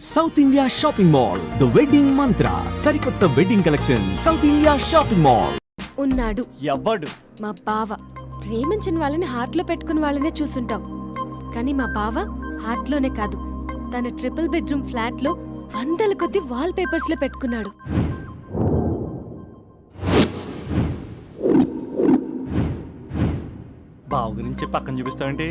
South India shopping mall the wedding Mantra సరికొత్త wedding collection South India shopping mall ఉన్నాడు. ఎవ్వడు మా బావ. ప్రేమించిన వాళ్ళని హార్ట్లో పెట్టుకున్న వాళ్ళనే చూసుంటాం. కానీ మా బావ హార్ట్లోనే కాదు. తన ట్రిపుల్ బెడ్రూమ్ ఫ్లాట్లో వందల కొద్ది వాల్ పేపర్స్లో పెట్టుకున్నాడు. బావ గురించి పక్కన చూపిస్తావేంటి?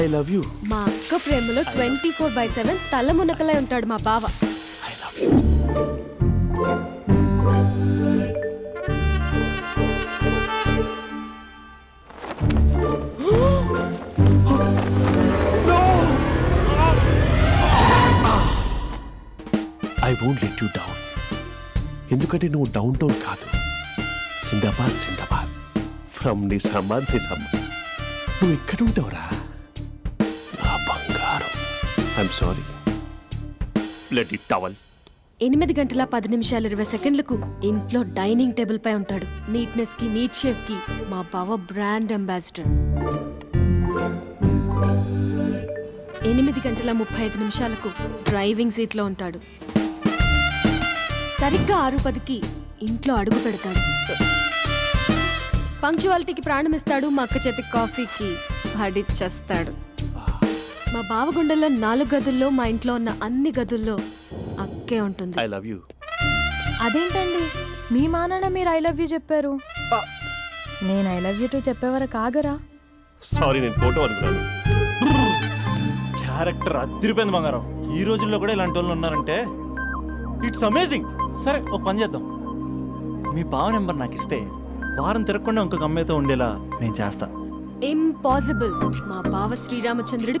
I love you. మా అక్క ప్రేమలో ట్వంటీ ఫోర్ బై సెవెన్ తల మునకలై ఉంటాడు మా బావ. I love you I won't let you down ఎందుకంటే నువ్వు డౌన్ టౌన్ కాదు. Sindbad Sindbad from Nizamabad Nizamabad. నువ్వు ఇక్కడ ఉంటావురా? ఐఎమ్ సారీ లెట్ టవల్ ఎనిమిది గంటల పది నిమిషాలు ఇరవై సెకండ్లకు ఇంట్లో డైనింగ్ టేబుల్ పై ఉంటాడు నీట్నెస్కి నీట్ షేఫ్కి మా బావ బ్రాండ్ అంబాసిడర్. ఎనిమిది గంటల ముప్పై ఐదు నిమిషాలకు డ్రైవింగ్ సీట్లో ఉంటాడు. సరిగ్గా ఆరు పదికి ఇంట్లో అడుగు పెడతాడు. పంక్చువాలిటీకి ప్రాణం ఇస్తాడు మా అక్క చేతి కాఫీకి పడిచ్చేస్తాడు. మా బావ గుండెల్లో నాలుగు గదుల్లో మా ఇంట్లో ఉన్న అన్ని గదుల్లో అక్కే ఉంటుంది. ఐ లవ్ యూ అదేంటండి? మీ మానాన్న మీరు ఐ లవ్ యూ చెప్పారు. నేను ఐ లవ్ యూ టూ చెప్పేవరకు ఆగరా? సారీ నేను ఫోటో అనుకున్నాను క్యారెక్టర్ అదిరిపోయింది బంగారం. ఈ రోజుల్లో కూడా ఇలాంటి వాళ్ళు ఉన్నారంటే ఇట్స్ అమేజింగ్ సరే ఒక పని చేద్దాం. మీ బావ నెంబర్ నాకు ఇస్తే వారం తిరగకుండా ఇంకొక అమ్మాయితో ఉండేలా నేను చేస్తా. ఇంపాసిబుల్ మా బావ శ్రీరామచంద్రుడి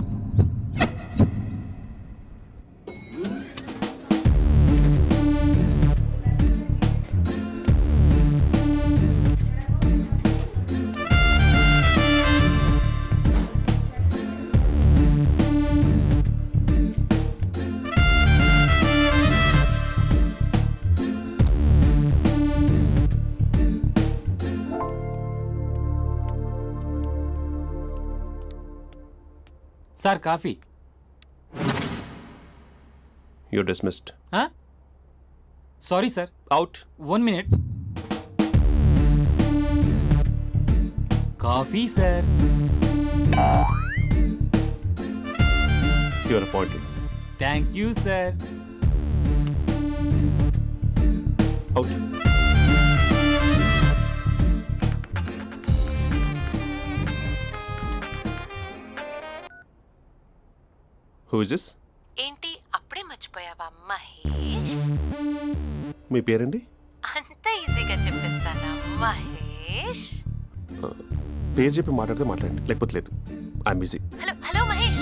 Sir coffee you dismissed sorry sir out one minute coffee sir your appointed thank you sir out who is this ఏంటి అప్పుడే మర్చిపోయావా? మహేష్? మీ పేరండి? అంత ఈజీగా చెప్పేస్తానా? మహేష్? పేరు చెప్పి మాట్లాడితే మాట్లాడండి. లేకపోతే లేదు. I'm busy hello hello Mahesh.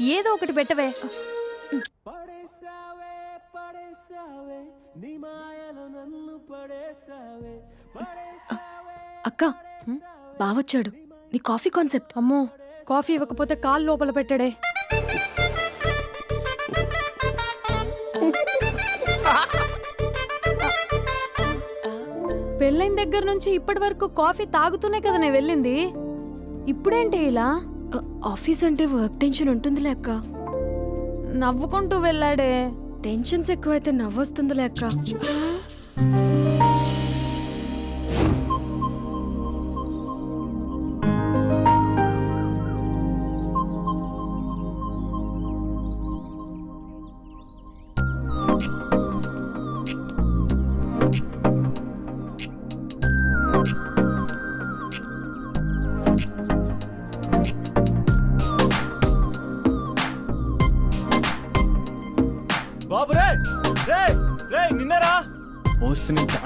ఏదో ఒకటి పెట్టవే. అక్క బావొచ్చాడు. నీ కాఫీ కాన్సెప్ట్. అమ్మో కాఫీ ఇవ్వకపోతే కాలు లోపల పెట్టడే. పెళ్ళైన దగ్గర నుంచి ఇప్పటి వరకు కాఫీ తాగుతూనే కదా నేను వెళ్ళింది. ఇప్పుడేంటి ఇలా? ఆఫీస్ అంటే వర్క్ టెన్షన్ ఉంటుందిలే అక్క. నవ్వుకుంటూ వెళ్ళాడే. టెన్షన్స్ ఎక్కువైతే నవ్వొస్తుందిలే అక్క.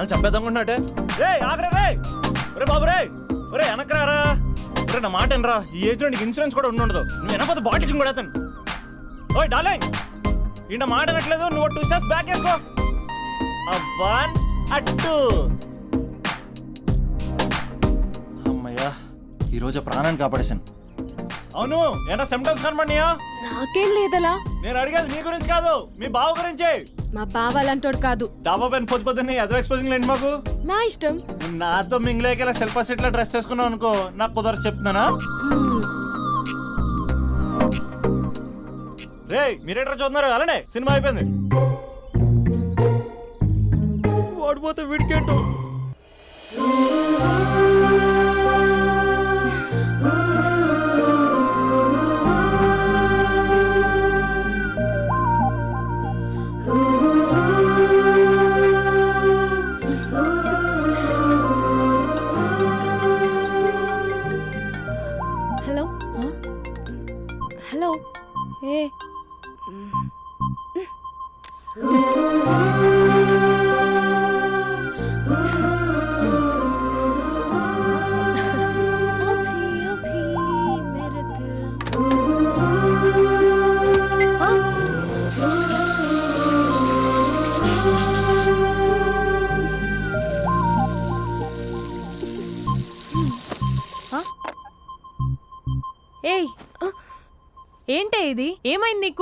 వస్తే నేను చాలా చంపేద్దాం ఉన్నట్టే రే ఆగరా రే రే బాబు రే ఒరే వెనకరారా! ఒరే నా మాట ఎనరా ఈ ఏజ్లో నీకు ఇన్సూరెన్స్ కూడా ఉండదు. నువ్వు వెనకపోతే బాటిల్ కూడా అతను ఓయ్ డార్లింగ్ ఈ నా మాట అనట్లేదు నువ్వు టూ స్టెప్స్ బ్యాక్ వేసుకో వన్ అట్టు అమ్మయ్యా ఈరోజు ప్రాణాన్ని కాపాడేశాను. అవును ఏనా సిమ్టమ్స్ కనబడినాయా? నాకేం లేదలా. నేను అడిగేది నీ గురించి కాదు మీ బావ గురించి. మా బావ అలాంటోడు కాదు. డాబా పైన పొద్దు పొద్దున్నే ఎదో ఎక్స్పోజింగ్ లేండి మాకు? నా ఇష్టం. నువ్వు నాతో మింగిలేక శిల్పా సెట్లో డ్రెస్ చేసుకున్నావు అనుకో నాకు కుదరదు చెప్తున్నానా. రే మీరేట్రా చూస్తున్నారు అలానే సినిమా అయిపోయింది. వాడిపోతే వీడికేంటో?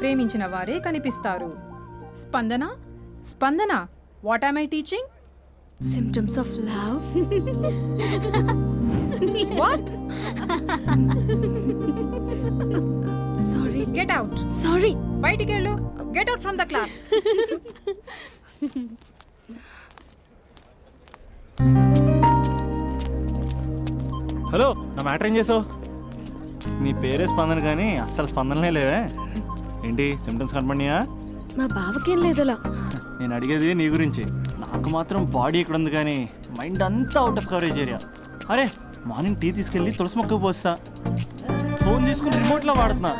ప్రేమించిన వారే కనిపిస్తారు. Spandana? Spandana what am I teaching symptoms of love what sorry get out sorry బయటికి వెళ్ళు get out from the class hello నా మ్యాటర్ ఏం చేసావు? నీ పేరే స్పందన కానీ అస్సలు స్పందనలే లేవే. ఏంటి సిమ్టమ్స్ కనపడినాయా? మా బావకేం లేదలా. నేను అడిగేది నీ గురించి. నాకు మాత్రం బాడీ ఇక్కడ ఉంది కానీ మైండ్ అంతా అవుట్ ఆఫ్ కవరేజ్ ఏరియా అరే మార్నింగ్ టీ తీసుకెళ్ళి తులసి మొక్క పోస్తా. ఫోన్ తీసుకుని రిమోట్లో వాడుతున్నా.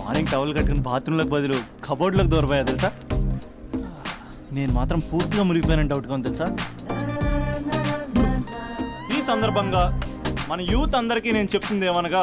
మార్నింగ్ టవల్ కట్టుకుని బాత్రూంలోకి బదులు కబోర్డ్లోకి దూరపోయా తెలుసా? నేను మాత్రం పూర్తిగా మునిగిపోయానని డౌట్గా ఉంది తెలుసా? ఈ సందర్భంగా మన యూత్ అందరికీ నేను చెప్తుంది ఏమనగా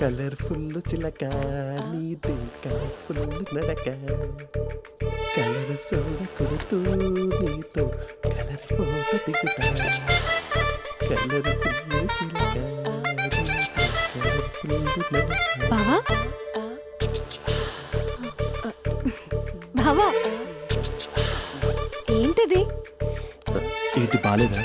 కలర్ఫుల్ చిలక నీదే కలర్ఫుల్ నడక. కలర్ సోడ కొడుతూ నీతో కలర్ ఫోటో దిగుతా. కలర్ఫుల్ చిలక కలర్ఫుల్ నడక. బావా? బావా? ఏంటిది? ఏంటి బాలేదా?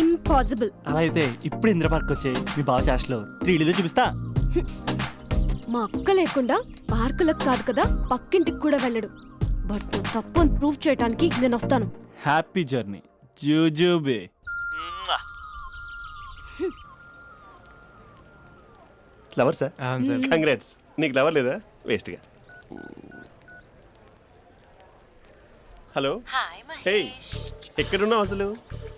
ఇంపాసిబుల్ అలా అయితే ఇప్పుడు ఇందిరా పార్క్ వచ్చే మీ బావ చాష్లో త్రీ ఇల్లు చూపిస్తా. మా అక్క లేకుండా పార్కులకు కాదు కదా పక్కింటికి కూడా వెళ్ళడు. బట్ తప్పు అని ప్రూవ్ చేయడానికి నేను వస్తాను. హ్యాపీ జర్నీ జూజూబే. లవర్ సార్ అవును సార్. కంగ్రాట్స్ నీకు లవర్ లేదా? వేస్ట్గా హలో హాయ్ హే మహేష్ ఎక్కడున్నావు అసలు?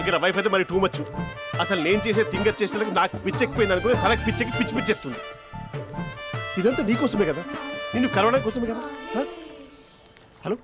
ఇక్కడ వైఫ్ అయితే మరి టూ మచ్ అసలు నేను చేసే థింగర్ చేసేందుకు నాకు పిచ్చెక్కిపోయింది అనుకుని తనకు పిచ్చెక్కి పిచ్చి పిచ్చేస్తుంది. ఇదంతా నీకోసమే కదా? నిన్ను కరోనా కోసమే కదా? హలో?